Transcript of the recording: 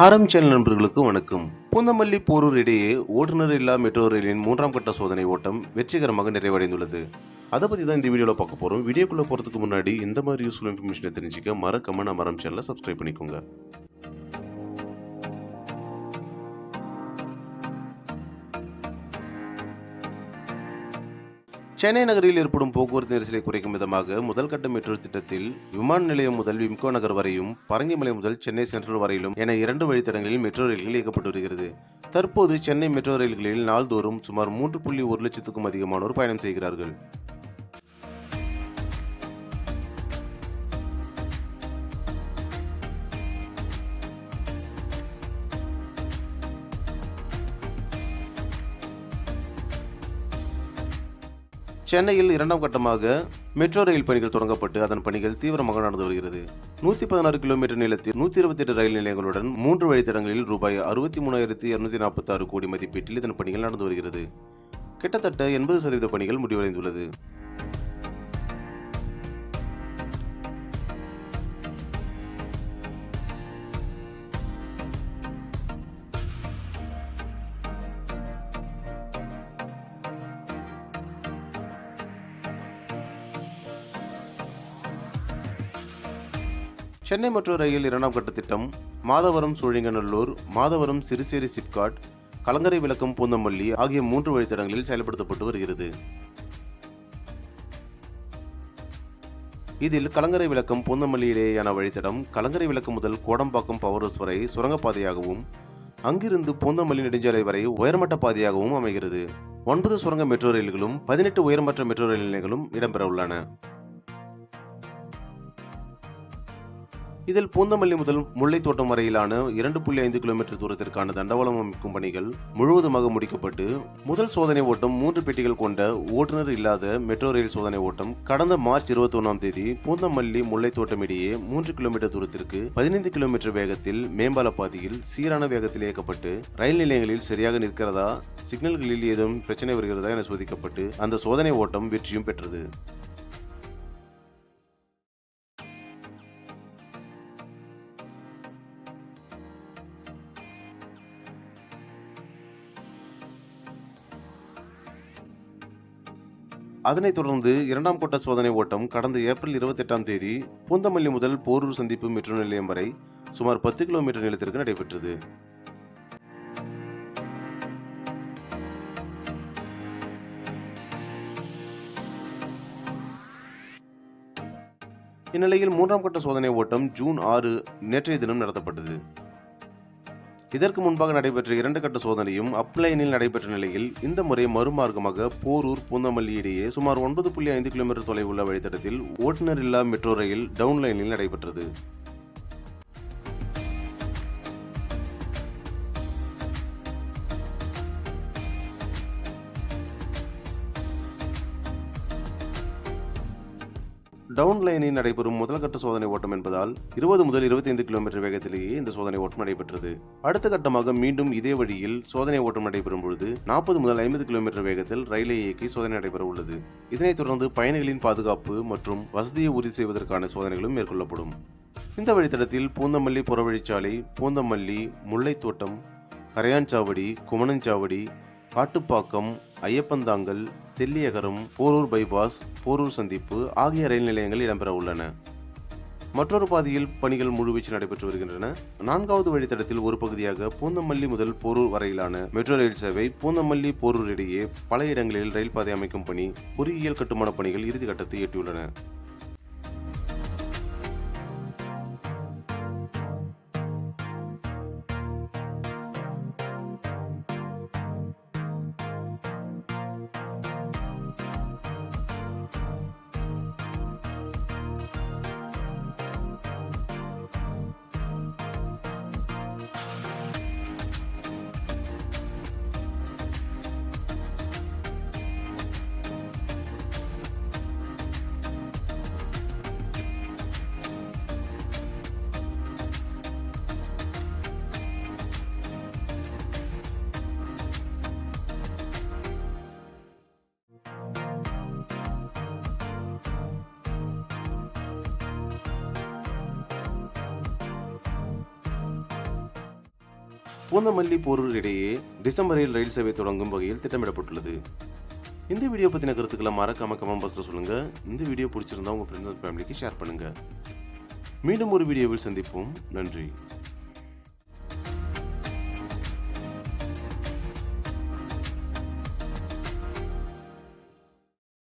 ஹாரம் channel நண்பர்களுக்கு வணக்கம். பூந்தமல்லி போரூர் இடையே ஓட்டுநர் இல்லா மெட்ரோ ரயிலின் மூன்றாம் கட்ட சோதனை ஓட்டம் வெற்றிகரமாக நிறைவடைந்துள்ளது. அதை பற்றி தான் இந்த வீடியோவில் பார்க்க போகிறோம் வீடியோக்குள்ளே போகிறதுக்கு முன்னாடி இந்த மாதிரி யூஸ்ஃபுல் இன்ஃபர்மேஷனை தெரிஞ்சுக்க மறக்காம நம்ம ஹாரம் சேனலை சப்ஸ்கிரைப் பண்ணிக்கோங்க. சென்னை நகரில் ஏற்படும் போக்குவரத்து நெரிசலை குறைக்கும் விதமாக முதல் கட்ட மெட்ரோ திட்டத்தில் விமான நிலையம் முதல் விம்கோ நகர் வரையும் பரங்கிமலை முதல் சென்னை சென்ட்ரல் வரையிலும் என இரண்டு வழித்தடங்களில் மெட்ரோ ரயில்கள் இயக்கப்பட்டு வருகிறது. தற்போது சென்னை மெட்ரோ ரயில்களில் நாள்தோறும் சுமார் மூன்று புள்ளி ஒரு லட்சத்துக்கும் அதிகமானோர் பயணம் செய்கிறார்கள். சென்னையில் இரண்டாம் கட்டமாக மெட்ரோ ரயில் பணிகள் தொடங்கப்பட்டு அதன் பணிகள் தீவிரமாக நடந்து வருகிறது. நூத்தி பதினாறு கிலோமீட்டர் நீளத்தில் நூத்தி இருபத்தி எட்டு ரயில் நிலையங்களுடன் மூன்று வழித்தடங்களில் ரூபாய் அறுபத்தி மூணாயிரத்தி இருநூத்தி நாற்பத்தி ஆறு கோடி மதிப்பீட்டில் இதன் பணிகள் நடந்து வருகிறது. கிட்டத்தட்ட எண்பது சதவீத பணிகள் முடிவடைந்துள்ளது. சென்னை மெட்ரோ ரயில் இரண்டாம் கட்ட திட்டம் மாதவரம் சோழிங்கநல்லூர் மாதவரம் சிறுசேரி சிப்காட் கலங்கரை விளக்கம் பூந்தமல்லி ஆகிய மூன்று வழித்தடங்களில் செயல்படுத்தப்பட்டு வருகிறது. இதில் கலங்கரை விளக்கம் பூந்தமல்லி இடையேயான வழித்தடம் கலங்கரை விளக்கம் முதல் கோடம்பாக்கம் பவர் ஹவுஸ் வரை சுரங்கப்பாதையாகவும் அங்கிருந்து பூந்தமல்லி நெடுஞ்சாலை வரை உயர்மட்ட பாதையாகவும் அமைகிறது. ஒன்பது சுரங்க மெட்ரோ ரயில்களும் பதினெட்டு உயர்மற்ற மெட்ரோ ரயில் நிலையங்களும் இடம்பெற உள்ளன இதில் பூந்தமல்லி முதல் முல்லைத்தோட்டம் வரையிலான இரண்டு புள்ளி ஐந்து கிலோமீட்டர் தூரத்திற்கான தண்டவாளம் அமைக்கும் பணிகள் முழுவதுமாக முடிக்கப்பட்டு முதல் சோதனை ஓட்டம் மூன்று பெட்டிகள் கொண்ட ஓட்டுநர் இல்லாத மெட்ரோ ரயில் சோதனை ஓட்டம் கடந்த மார்ச் இருபத்தி ஒன்றாம் தேதி பூந்தமல்லி முல்லைத்தோட்டம் இடையே மூன்று கிலோமீட்டர் தூரத்திற்கு பதினைந்து கிலோமீட்டர் வேகத்தில் மேம்பால பாதையில் சீரான வேகத்தில் இயக்கப்பட்டு ரயில் நிலையங்களில் சரியாக நிற்கிறதா சிக்னல்களில் ஏதும் பிரச்சனை வருகிறதா என சோதிக்கப்பட்டு அந்த சோதனை ஓட்டம் வெற்றியும் பெற்றது. அதனைத் தொடர்ந்து இரண்டாம் கட்ட சோதனை ஓட்டம் கடந்த ஏப்ரல் இருபத்தி எட்டாம் தேதி பூந்தமல்லி முதல் போரூர் சந்திப்பு மெட்ரோ நிலையம் வரை சுமார் பத்து கிலோமீட்டர் நீளத்திற்கு நடைபெற்றது. இந்நிலையில் மூன்றாம் கட்ட சோதனை ஓட்டம் ஜூன் ஆறு நேற்றைய தினம் நடத்தப்பட்டது. இதற்கு முன்பாக நடைபெற்ற இரண்டு கட்ட சோதனையும் அப்லைனில் நடைபெற்ற நிலையில் இந்த முறை மறுமார்க்கமாக போரூர் பூந்தமல்லி இடையே சுமார் ஒன்பது புள்ளி ஐந்து கிலோமீட்டர் தொலைவுள்ள வழித்தடத்தில் ஓட்டுநர் இல்லா மெட்ரோ ரயில் டவுன் லைனில் நடைபெற்றது. டவுன் லைனில் நடைபெறும் முதல்கட்ட சோதனை ஓட்டம் என்பதால் இருபது முதல் 25 கிலோமீட்டர் வேகத்திலேயே இந்த சோதனை ஓட்டம் நடைபெற்றது. அடுத்த கட்டமாக மீண்டும் இதே வழியில் சோதனை ஓட்டம் நடைபெறும் பொழுது நாற்பது முதல் ஐம்பது கிலோமீட்டர் வேகத்தில் ரயிலை இயக்கி சோதனை நடைபெற உள்ளது. இதனைத் தொடர்ந்து பயணிகளின் பாதுகாப்பு மற்றும் வசதியை உறுதி செய்வதற்கான சோதனைகளும் மேற்கொள்ளப்படும். இந்த வழித்தடத்தில் பூந்தமல்லி புறவழிச்சாலை பூந்தமல்லி முல்லைத்தோட்டம் கரையான்சாவடி குமணஞ்சாவடி காட்டுப்பாக்கம் ஐயப்பந்தாங்கல் தெல்லியகரம் போரூர் பைபாஸ் போரூர் சந்திப்பு ஆகிய ரயில் நிலையங்கள் இடம்பெற உள்ளன. மற்றொரு பாதையில் பணிகள் முழுவீச்சு நடைபெற்று வருகின்றன. நான்காவது வழித்தடத்தில் ஒரு பகுதியாக பூந்தமல்லி முதல் போரூர் வரையிலான மெட்ரோ ரயில் சேவை பூந்தமல்லி போரூர் இடையே பல இடங்களில் ரயில் பாதை அமைக்கும் பணி பொறியியல் கட்டுமான பணிகள் இறுதி கட்டத்தை எட்டியுள்ளன. பூந்தமல்லி போரூர் இடையே டிசம்பரில் ரயில் சேவை தொடங்கும் வகையில் திட்டமிடப்பட்டுள்ளது. இந்த வீடியோ பற்றின கருத்துக்களை மறக்காம கமெண்ட் பாக்ஸில் சொல்லுங்க. இந்த வீடியோ பிடிச்சிருந்தா உங்க ஃப்ரெண்ட்ஸ் அண்ட் ஃபேமிலிக்கு ஷேர் பண்ணுங்க. மீண்டும் ஒரு வீடியோவில் சந்திப்போம். நன்றி.